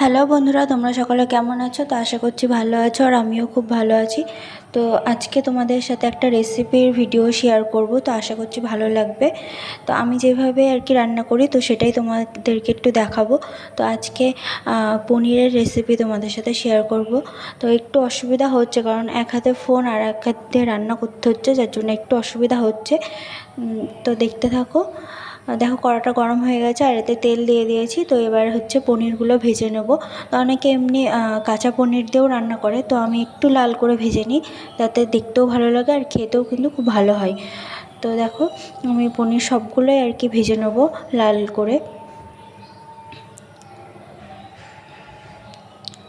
Hello বন্ধুরা, তোমরা সকলে কেমন আছো? তো আশা করছি ভালো আছো আর আমিও খুব ভালো আছি। তো আজকে তোমাদের সাথে একটা রেসিপির ভিডিও শেয়ার করব, তো আশা করছি ভালো লাগবে। তো আমি যেভাবে আর কি রান্না করি, তো সেটাই তোমাদেরকে একটু দেখাবো। তো আজকে পনিরের রেসিপি তোমাদের সাথে শেয়ার করব। তো একটু অসুবিধা হচ্ছে, কারণ এক হাতে ফোন আর এক হাতে রান্না করতে হচ্ছে, যার জন্য একটু অসুবিধা হচ্ছে। তো দেখতে থাকো। দেখো কড়াটা গরম হয়ে গেছে আর এতে তেল দিয়ে দিয়েছি। তো এবার হচ্ছে পনিরগুলো ভেজে নেব। তো অনেকে এমনি কাঁচা পনির দিয়েও রান্না করে। তো আমি একটু লাল করে ভেজে নিই, যাতে দেখতেও ভালো লাগে আর খেতেও কিন্তু খুব ভালো হয়। তো দেখো, আমি পনির সবগুলোই আর কি ভেজে নেব লাল করে।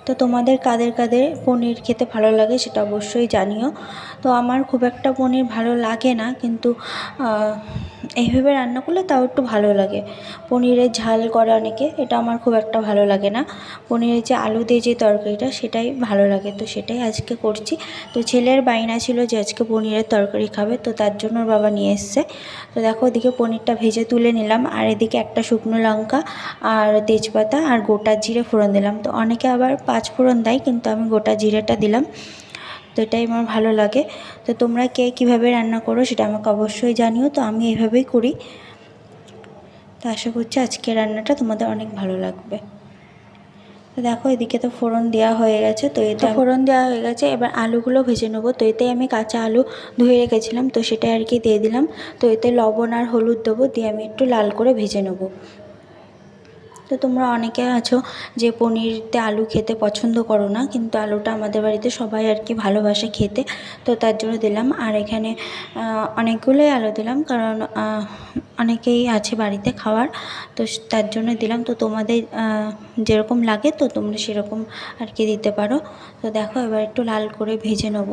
তো তোমাদের কাদের কাদের পনির খেতে ভালো লাগে সেটা অবশ্যই জানিও। তো আমার খুব একটা পনির ভালো লাগে না, কিন্তু এইভাবে রান্না করলে তাও একটু ভালো লাগে। পনিরের ঝাল করে অনেকে, এটা আমার খুব একটা ভালো লাগে না। পনিরের যে আলু দিয়ে যে তরকারিটা, সেটাই ভালো লাগে। তো সেটাই আজকে করছি। তো ছেলের বাইনা ছিল যে আজকে পনিরের তরকারি খাবে, তো তার জন্য বাবা নিয়ে এসছে। তো দেখো, ওদিকে পনিরটা ভেজে তুলে নিলাম। আর এদিকে একটা শুকনো লঙ্কা আর তেজপাতা আর গোটা জিরে ফোড়ন দিলাম। তো অনেকে আবার পাঁচ ফোড়ন দেয়, কিন্তু আমি গোটা জিরেটা দিলাম। তো এটাই আমার ভালো লাগে। তো তোমরা কে কীভাবে রান্না করো সেটা আমাকে অবশ্যই জানিও। তো আমি এইভাবেই করি। তো আশা করছি আজকে রান্নাটা তোমাদের অনেক ভালো লাগবে। তো দেখো এদিকে তো ফোড়ন দেওয়া হয়ে গেছে। তো এতে ফোড়ন দেওয়া হয়ে গেছে। এবার আলুগুলো ভেজে নেব। তো এতে আমি কাঁচা আলু ধুয়ে রেখেছিলাম। তো সেটা আর কি দিয়ে দিলাম। তো এতে লবণ আর হলুদ দেবো। দিয়ে আমি একটু লাল করে ভেজে নেব। তো তোমরা অনেকে আছো যে পনিরতে আলু খেতে পছন্দ করো না, কিন্তু আলুটা আমাদের বাড়িতে সবাই আর কি ভালোবাসে খেতে, তো তার জন্য দিলাম। আর এখানে অনেকগুলোই আলু দিলাম, কারণ অনেকেই আছে বাড়িতে খাওয়ার, তো তার জন্য দিলাম। তো তোমাদের যেরকম লাগে তো তোমরা সেরকম আর কি দিতে পারো। তো দেখো এবার একটু লাল করে ভেজে নেব।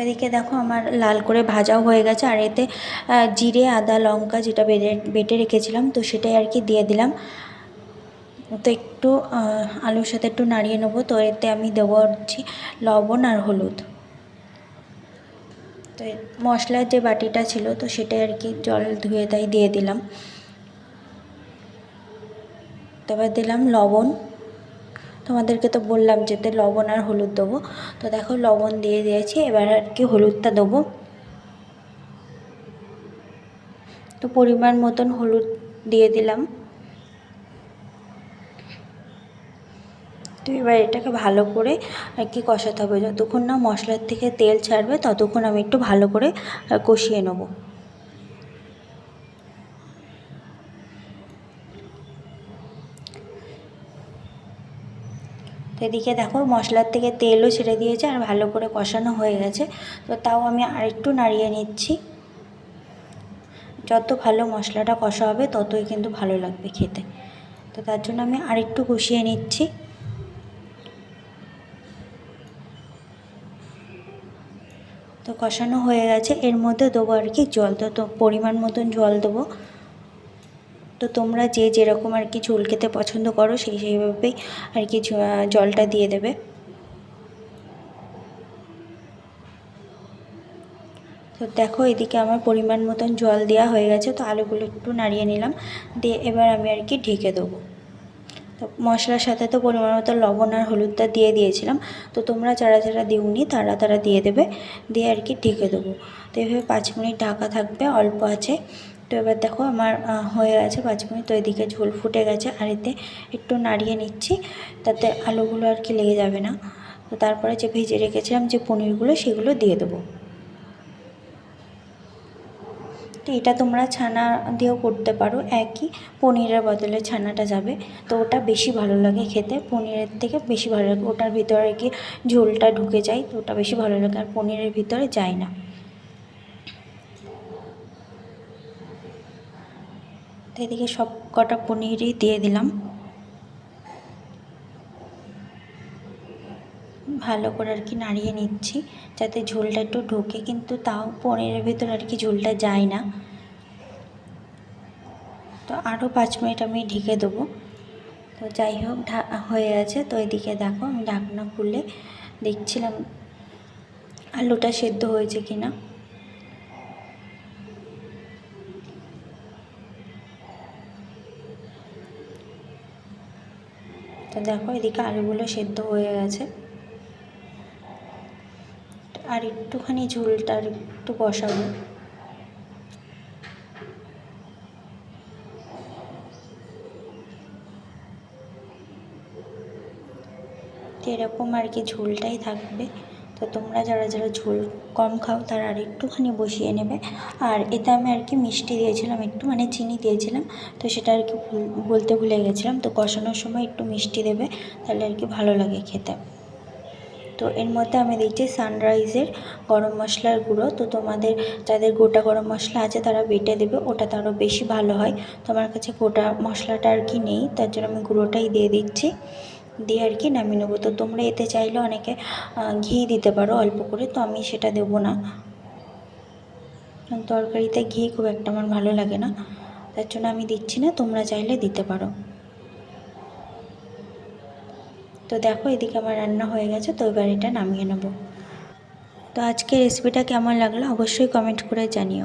এদিকে দেখো আমার লাল করে ভাজাও হয়ে গেছে, আর এতে জিরে, আদা, লঙ্কা যেটা বেটে বেটে রেখেছিলাম, তো সেটাই আর কি দিয়ে দিলাম। তো একটু আলুর সাথে একটু নাড়িয়ে নেব, তো এতে আমি দেবো হচ্ছে লবণ আর হলুদ। তো মশলার যে বাটিটা ছিল, তো সেটাই আর কি জল ধুয়ে তাই দিয়ে দিলাম। তারপর দিলাম লবণ। তোমাদেরকে তো বললাম যেতে লবণ আর হলুদ দেবো। তো দেখো লবণ দিয়ে দিয়েছি, এবার আর কি হলুদটা দেবো। তো পরিমাণ মতন হলুদ দিয়ে দিলাম। তো এবার এটাকে ভালো করে আর কি কষাতে হবে। যতক্ষণ না মশলার থেকে তেল ছাড়বে, ততক্ষণ আমি একটু ভালো করে কষিয়ে নেব। এদিকে দেখো মশলার থেকে তেলও ছেড়ে দিয়েছে আর ভালো করে কষানো হয়ে গেছে। তো তাও আমি আরেকটু নাড়িয়ে নিচ্ছি। যত ভালো মশলাটা কষা হবে ততই কিন্তু ভালো লাগবে খেতে। তো তার জন্য আমি আরেকটু কষিয়ে নিচ্ছি। তো কষানো হয়ে গেছে। এর মধ্যে দেবো আর কি জল। তো পরিমাণ মতন জল দেবো। তো তোমরা যে যেরকম আর কি ঝোল খেতে পছন্দ করো সেই সেইভাবেই আর কি জলটা দিয়ে দেবে। তো দেখো এদিকে আমার পরিমাণ মতন জল দেওয়া হয়ে গেছে, তো আলুগুলো একটু নাড়িয়ে নিলাম, দিয়ে এবার আমি আর কি ঢেকে দেবো। তো মশলার সাথে তো পরিমাণ মতো লবণ আর হলুদটা দিয়ে দিয়েছিলাম, তো তোমরা যারা যারা দিওনি তারা তারা দিয়ে দেবে, দিয়ে আর কি ঢেকে দেবো। তো এভাবে পাঁচ মিনিট ঢাকা থাকবে, অল্প আছে। তো এবার দেখো আমার হয়ে গেছে পাঁচ মিনিট, তো এদিকে ঝোল ফুটে গেছে আর এতে একটু নাড়িয়ে নিচ্ছি, তাতে আলুগুলো আর কি লেগে যাবে না। তো তারপরে যে ভেজে রেখেছিলাম যে পনিরগুলো সেগুলো দিয়ে দেবো। তো এটা তোমরা ছানা দিয়েও করতে পারো, একই পনিরের বদলে ছানাটা যাবে। তো ওটা বেশি ভালো লাগে খেতে, পনিরের থেকে বেশি ভালো লাগে, ওটার ভিতরে কি ঝোলটা ঢুকে যায়, তো ওটা বেশি ভালো লাগে, আর পনিরের ভিতরে যায় না। তো এদিকে সব কটা পনিরই দিয়ে দিলাম। ভালো করে আর কি নাড়িয়ে নিচ্ছি যাতে ঝোলটা একটু ঢোকে, কিন্তু তাও পনিরের ভিতর আর কি ঝোলটা যায় না। তো আরও পাঁচ মিনিট আমি ঢেকে দেবো। তো যাই হোক হয়ে গেছে। তো এদিকে দেখো, আমি ঢাকনা খুলে দেখছিলাম আলুটা সেদ্ধ হয়েছে কি না তো দেখো এদিকে আলুগুলো সেদ্ধ হয়ে গেছে। আর একটুখানি ঝোলটা একটু বসাবো এরকম আর কি ঝোলটাই থাকবে। তো তোমরা যারা যারা ঝোল কম খাও তারা আর একটুখানি বসিয়ে নেবে। আর এতে আমি আর কি মিষ্টি দিয়েছিলাম, একটু মানে চিনি দিয়েছিলাম, তো সেটা আর কি বলতে ভুলে গেছিলাম। তো কষানোর সময় একটু মিষ্টি দেবে, তাহলে আর কি ভালো লাগে খেতে। তো এর মধ্যে আমি দিচ্ছি সানরাইজের গরম মশলার গুঁড়ো। তো তোমাদের যাদের গোটা গরম মশলা আছে তারা বেটে দেবে ওটা তো আরও বেশি ভালো হয়। তোমার কাছে গোটা মশলাটা আর কি নেই, তার জন্য আমি গুঁড়োটাই দিয়ে দিচ্ছি। দিয়ে আর কি নামিয়ে নেব। তো তোমরা এতে চাইলে অনেকে ঘি দিতে পারো অল্প করে, তো আমি সেটা দেবো না। তরকারিতে ঘি খুব একটা আমার ভালো লাগে না, তার জন্য আমি দিচ্ছি না, তোমরা চাইলে দিতে পারো। তো দেখো, এদিকে আমার রান্না হয়ে গেছে, তো এবার এটা নামিয়ে নেব। তো আজকে রেসিপিটা কেমন লাগল অবশ্যই কমেন্ট করে জানিও।